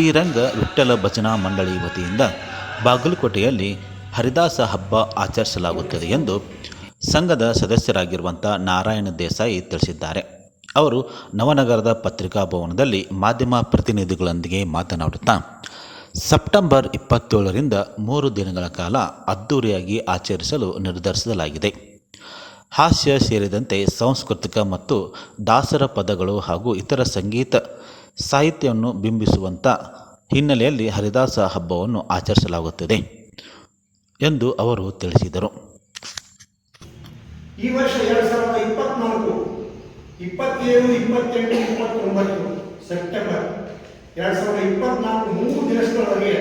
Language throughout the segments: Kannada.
ಶ್ರೀರಂಗ ವಿಠಲ ಭಜನಾ ಮಂಡಳಿ ವತಿಯಿಂದ ಬಾಗಲಕೋಟೆಯಲ್ಲಿ ಹರಿದಾಸ ಹಬ್ಬ ಆಚರಿಸಲಾಗುತ್ತದೆ ಎಂದು ಸಂಘದ ಸದಸ್ಯರಾಗಿರುವಂಥ ನಾರಾಯಣ ದೇಸಾಯಿ ತಿಳಿಸಿದ್ದಾರೆ. ಅವರು ನವನಗರದ ಪತ್ರಿಕಾ ಭವನದಲ್ಲಿ ಮಾಧ್ಯಮ ಪ್ರತಿನಿಧಿಗಳೊಂದಿಗೆ ಮಾತನಾಡುತ್ತಾ, ಸೆಪ್ಟೆಂಬರ್ ಇಪ್ಪತ್ತೇಳರಿಂದ ಮೂರು ದಿನಗಳ ಕಾಲ ಅದ್ದೂರಿಯಾಗಿ ಆಚರಿಸಲು ನಿರ್ಧರಿಸಲಾಗಿದೆ. ಹಾಸ್ಯ ಸೇರಿದಂತೆ ಸಾಂಸ್ಕೃತಿಕ ಮತ್ತು ದಾಸರ ಪದಗಳು ಹಾಗೂ ಇತರ ಸಂಗೀತ ಸಾಹಿತ್ಯವನ್ನು ಬಿಂಬಿಸುವಂಥ ಹಿನ್ನೆಲೆಯಲ್ಲಿ ಹರಿದಾಸ ಹಬ್ಬವನ್ನು ಆಚರಿಸಲಾಗುತ್ತದೆ ಎಂದು ಅವರು ತಿಳಿಸಿದರು. ಈ ವರ್ಷ ಎರಡ್ ಸಾವಿರದ ಇಪ್ಪತ್ನಾಲ್ಕು, ಇಪ್ಪತ್ತೇಳು, ಇಪ್ಪತ್ತೆಂಟು, ಇಪ್ಪತ್ತೊಂಬತ್ತು ಸೆಪ್ಟೆಂಬರ್ ಎರಡ್ ಸಾವಿರದ ಇಪ್ಪತ್ನಾಲ್ಕು ಮೂರು ದಿನಗಳವರೆಗೆ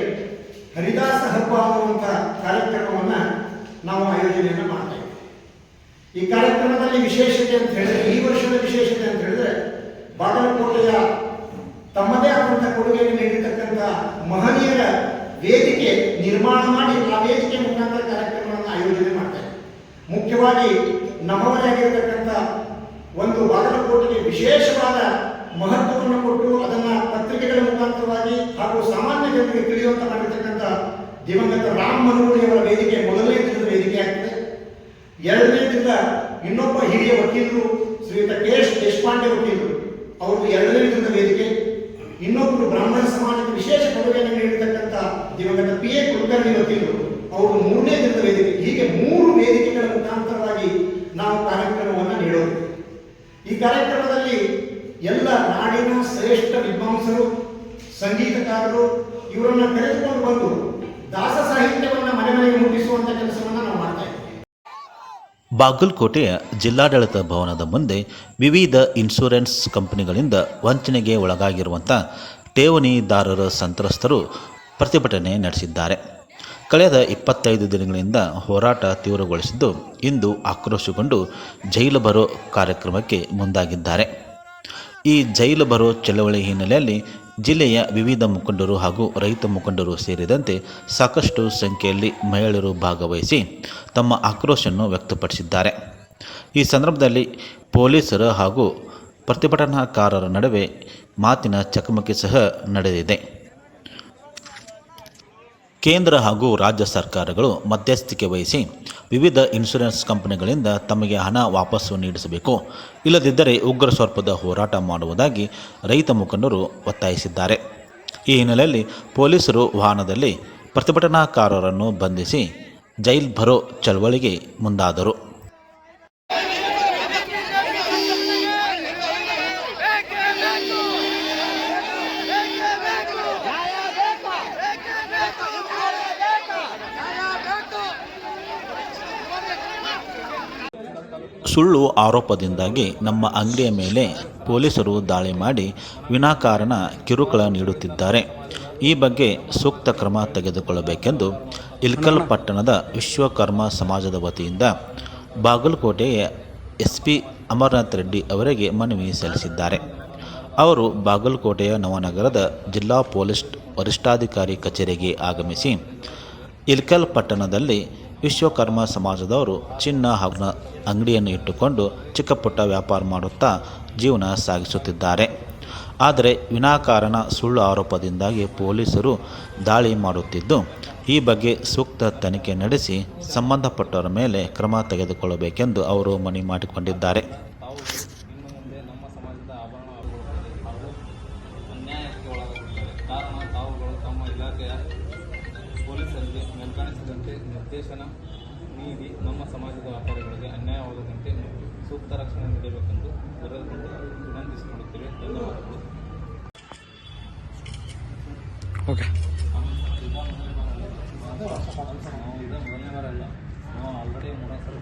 ಹರಿದಾಸ ಹಬ್ಬ ಅನ್ನುವಂಥ ಕಾರ್ಯಕ್ರಮವನ್ನು ನಾವು ಆಯೋಜನೆಯನ್ನು ಮಾಡ್ತಾ ಇದ್ದೇವೆ ಈ ಕಾರ್ಯಕ್ರಮದಲ್ಲಿ ವಿಶೇಷತೆ ಅಂತ ಹೇಳಿದ್ರೆ, ಈ ವರ್ಷದ ವಿಶೇಷತೆ ಅಂತ ಹೇಳಿದ್ರೆ, ಬಾಗಲಕೋಟೆಯ ತಮ್ಮದೇ ಆದಂಥ ಕೊಡುಗೆಯನ್ನು ನೀಡಿರ್ತಕ್ಕಂಥ ಮಹನೀಯರ ವೇದಿಕೆ ನಿರ್ಮಾಣ ಮಾಡಿ, ಆ ವೇದಿಕೆ ಮುಖಾಂತರ ಕಾರ್ಯಕ್ರಮವನ್ನು ಆಯೋಜನೆ ಮಾಡ್ತಾರೆ. ಮುಖ್ಯವಾಗಿ ನಮ್ಮವರಾಗಿರ್ತಕ್ಕಂಥ ಒಂದು ಬಾಗಲಕೋಟೆಗೆ ವಿಶೇಷವಾದ ಮಹತ್ವವನ್ನು ಕೊಟ್ಟು ಅದನ್ನ ಪತ್ರಿಕೆಗಳ ಮುಖಾಂತರವಾಗಿ ಹಾಗೂ ಸಾಮಾನ್ಯ ಜನರಿಗೆ ತಿಳಿಯುವಂತ ಮಾಡಿರ್ತಕ್ಕಂಥ ದಿವಂಗತ ರಾಮ್ ಮನೋಹರಿಯವರ ವೇದಿಕೆ ಮೊದಲನೇ ದಿನದ ವೇದಿಕೆ ಆಗ್ತದೆ ಎರಡನೇ ಇನ್ನೊಬ್ಬ ಹಿರಿಯ ವಕೀಲರು ಶ್ರೀಯುತ ಕೆ ಎಸ್ ದೇಶಪಾಂಡೆ ವಕೀಲರು ಅವರು ಎರಡನೇ ದಿನದ ವೇದಿಕೆ. ಇನ್ನೊಬ್ಬರು ಬ್ರಾಹ್ಮಣ ಸಮಾಜಕ್ಕೆ ವಿಶೇಷ ಕೊಡುಗೆಯನ್ನು ನೀಡಿರ್ತಕ್ಕಂಥ ದಿವಂಗತ ಪಿ ಎ ಕುಲಕರ್ಣಿ ವಕೀಲರು ಅವರು ಮೂರನೇ ದಿನದ ವೇದಿಕೆ. ಹೀಗೆ ಮೂರು ವೇದಿಕೆಗಳ ಮುಖಾಂತರವಾಗಿ ನಾವು ಕಾರ್ಯಕ್ರಮವನ್ನು ನೀಡೋದು. ಈ ಕಾರ್ಯಕ್ರಮದಲ್ಲಿ ಎಲ್ಲ ನಾಡಿನ ಶ್ರೇಷ್ಠ ವಿದ್ವಾಂಸರು, ಸಂಗೀತಕಾರರು, ಇವರನ್ನು ಕರೆದುಕೊಂಡು ಬಂದು ದಾಸ ಸಾಹಿತ್ಯವನ್ನ ಮನೆ ಮನೆಗೆ ಮುಟ್ಟಿಸುವಂತ ಕೆಲಸವನ್ನು ನಾವು ಬಾಗಲಕೋಟೆಯ ಜಿಲ್ಲಾಡಳಿತ ಭವನದ ಮುಂದೆ ವಿವಿಧ ಇನ್ಶೂರೆನ್ಸ್ ಕಂಪನಿಗಳಿಂದ ವಂಚನೆಗೆ ಒಳಗಾಗಿರುವಂಥ ಠೇವಣಿದಾರರ ಸಂತ್ರಸ್ತರು ಪ್ರತಿಭಟನೆ ನಡೆಸಿದ್ದಾರೆ. ಕಳೆದ ಇಪ್ಪತ್ತೈದು ದಿನಗಳಿಂದ ಹೋರಾಟ ತೀವ್ರಗೊಳಿಸಿದ್ದು ಇಂದು ಆಕ್ರೋಶಗೊಂಡು ಜೈಲು ಬರೋ ಕಾರ್ಯಕ್ರಮಕ್ಕೆ ಮುಂದಾಗಿದ್ದಾರೆ. ಈ ಜೈಲು ಬರೋ ಚಳವಳಿ ಹಿನ್ನೆಲೆಯಲ್ಲಿ ಜಿಲ್ಲೆಯ ವಿವಿಧ ಮುಖಂಡರು ಹಾಗೂ ರೈತ ಮುಖಂಡರು ಸೇರಿದಂತೆ ಸಾಕಷ್ಟು ಸಂಖ್ಯೆಯಲ್ಲಿ ಮಹಿಳೆಯರು ಭಾಗವಹಿಸಿ ತಮ್ಮ ಆಕ್ರೋಶವನ್ನು ವ್ಯಕ್ತಪಡಿಸಿದ್ದಾರೆ. ಈ ಸಂದರ್ಭದಲ್ಲಿ ಪೊಲೀಸರು ಹಾಗೂ ಪ್ರತಿಭಟನಾಕಾರರ ನಡುವೆ ಮಾತಿನ ಚಕಮಕಿ ಸಹ ನಡೆದಿದೆ. ಕೇಂದ್ರ ಹಾಗೂ ರಾಜ್ಯ ಸರ್ಕಾರಗಳು ಮಧ್ಯಸ್ಥಿಕೆ ವಹಿಸಿ ವಿವಿಧ ಇನ್ಶೂರೆನ್ಸ್ ಕಂಪನಿಗಳಿಂದ ತಮಗೆ ಹಣ ವಾಪಸ್ಸು ನೀಡಿಸಬೇಕು. ಇಲ್ಲದಿದ್ದರೆ ಉಗ್ರ ಸ್ವರ್ಪದ ಹೋರಾಟ ಮಾಡುವುದಾಗಿ ರೈತ ಮುಖಂಡರು ಒತ್ತಾಯಿಸಿದ್ದಾರೆ. ಈ ಹಿನ್ನೆಲೆಯಲ್ಲಿ ಪೊಲೀಸರು ವಾಹನದಲ್ಲಿ ಪ್ರತಿಭಟನಾಕಾರರನ್ನು ಬಂಧಿಸಿ ಜೈಲ್ ಭರೋ ಚಳವಳಿಗೆ ಮುಂದಾದರು. ಸುಳ್ಳು ಆರೋಪದಿಂದಾಗಿ ನಮ್ಮ ಅಂಗಡಿಯ ಮೇಲೆ ಪೊಲೀಸರು ದಾಳಿ ಮಾಡಿ ವಿನಾಕಾರಣ ಕಿರುಕುಳ ನೀಡುತ್ತಿದ್ದಾರೆ. ಈ ಬಗ್ಗೆ ಸೂಕ್ತ ಕ್ರಮ ತೆಗೆದುಕೊಳ್ಳಬೇಕೆಂದು ಇಲ್ಕಲ್ ಪಟ್ಟಣದ ವಿಶ್ವಕರ್ಮ ಸಮಾಜದ ವತಿಯಿಂದ ಬಾಗಲಕೋಟೆಯ ಎಸ್ ಪಿ ಅಮರನಾಥ್ ರೆಡ್ಡಿ ಅವರಿಗೆ ಮನವಿ ಸಲ್ಲಿಸಿದ್ದಾರೆ. ಅವರು ಬಾಗಲಕೋಟೆಯ ನವನಗರದ ಜಿಲ್ಲಾ ಪೊಲೀಸ್ ವರಿಷ್ಠಾಧಿಕಾರಿ ಕಚೇರಿಗೆ ಆಗಮಿಸಿ ಇಲ್ಕಲ್ ಪಟ್ಟಣದಲ್ಲಿ ವಿಶ್ವಕರ್ಮ ಸಮಾಜದವರು ಚಿನ್ನ ಹಾಗೂ ಅಂಗಡಿಯನ್ನು ಇಟ್ಟುಕೊಂಡು ಚಿಕ್ಕ ಪುಟ್ಟ ವ್ಯಾಪಾರ ಮಾಡುತ್ತಾ ಜೀವನ ಸಾಗಿಸುತ್ತಿದ್ದಾರೆ. ಆದರೆ ವಿನಾಕಾರಣ ಸುಳ್ಳು ಆರೋಪದಿಂದಾಗಿ ಪೊಲೀಸರು ದಾಳಿ ಮಾಡುತ್ತಿದ್ದು, ಈ ಬಗ್ಗೆ ಸೂಕ್ತ ತನಿಖೆ ನಡೆಸಿ ಸಂಬಂಧಪಟ್ಟವರ ಮೇಲೆ ಕ್ರಮ ತೆಗೆದುಕೊಳ್ಳಬೇಕೆಂದು ಅವರು ಮನವಿ ಮಾಡಿಕೊಂಡಿದ್ದಾರೆ ಮೇಲ್ಕಾಣಿಸಿದಂತೆ ನಿರ್ದೇಶನ ನೀಡಿ ನಮ್ಮ ಸಮಾಜದ ವ್ಯಾಪಾರಿಗಳಿಗೆ ಅನ್ಯಾಯವಾಗದಂತೆ ಸೂಕ್ತ ರಕ್ಷಣೆ ನೀಡಬೇಕೆಂದು ವಿರೋಧದಲ್ಲಿ ವಿನಂತಿಸಿಕೊಳ್ಳುತ್ತೇವೆ. ಧನ್ಯವಾದಗಳು. ಓಕೆ. ನಾವು ಇದೇ ಮೊದಲನೇ ವಾರ ಅಲ್ಲ ನಾವು ಆಲ್ರೆಡಿ ಮೂರನೇ ಸಲ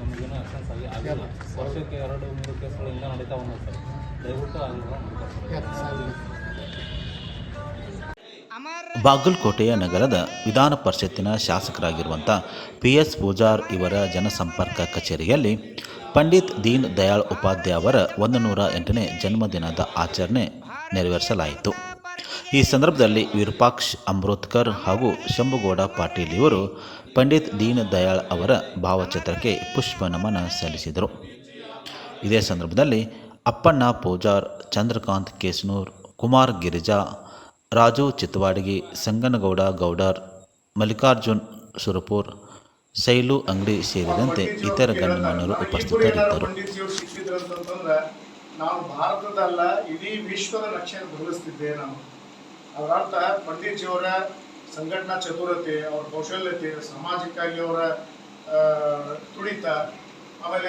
ನಮಗೇನು ಆಗಿ ಆಗಿಲ್ಲ. ವರ್ಷಕ್ಕೆ ಎರಡು ಮೂರು ಕೇಸ್ಗಳು ಹಿಂಗೆ ನಡೀತಾ ಸರ್. ದಯವಿಟ್ಟು ಆಗಿಲ್ಲ ಬಾಗಲಕೋಟೆಯ ನಗರದ ವಿಧಾನ ಪರಿಷತ್ತಿನ ಶಾಸಕರಾಗಿರುವಂಥ ಪಿ ಎಸ್ ಪೂಜಾರ್ ಇವರ ಜನಸಂಪರ್ಕ ಕಚೇರಿಯಲ್ಲಿ ಪಂಡಿತ್ ದೀನ್ ದಯಾಳ್ ಉಪಾಧ್ಯಾಯ ಅವರ ಒಂದು ನೂರ ಎಂಟನೇ ಜನ್ಮದಿನದ ಆಚರಣೆ ನೆರವೇರಿಸಲಾಯಿತು. ಈ ಸಂದರ್ಭದಲ್ಲಿ ವಿರೂಪಾಕ್ಷ್ ಅಮೃತ್ಕರ್ ಹಾಗೂ ಶಂಭುಗೌಡ ಪಾಟೀಲ್ ಇವರು ಪಂಡಿತ್ ದೀನ್ ದಯಾಳ್ ಅವರ ಭಾವಚಿತ್ರಕ್ಕೆ ಪುಷ್ಪ ನಮನ ಸಲ್ಲಿಸಿದರು. ಇದೇ ಸಂದರ್ಭದಲ್ಲಿ ಅಪ್ಪಣ್ಣ ಪೂಜಾರ್, ಚಂದ್ರಕಾಂತ್ ಕೇಸನೂರ್, ಕುಮಾರ್ ಗಿರಿಜಾ ರಾಜು ಚಿತ್ತವಾಡಗಿ ಸಂಗನಗೌಡ ಗೌಡರ್, ಮಲ್ಲಿಕಾರ್ಜುನ್ ಸುರಪುರ್, ಶೈಲು ಅಂಗಡಿ ಸೇರಿದಂತೆ ಇತರ ಗಣ್ಯಮಾನ್ಯರು ಉಪಸ್ಥಿತರಿದ್ದರು. ನಾವು ಭಾರತದಲ್ಲ, ಇಡೀ ವಿಶ್ವದ ನಕ್ಷೆಯನ್ನು ಬದಲಿಸ್ತಿದ್ದೆ ನಾನು ಅವರ ಅರ್ಥ ಪಂಡಿತ್ಜಿಯವರ ಸಂಘಟನಾ ಚತುರತೆ, ಅವರ ಕೌಶಲ್ಯತೆ ಸಾಮಾಜಿಕವಾಗಿ ಅವರ ತುಡಿತ, ಆಮೇಲೆ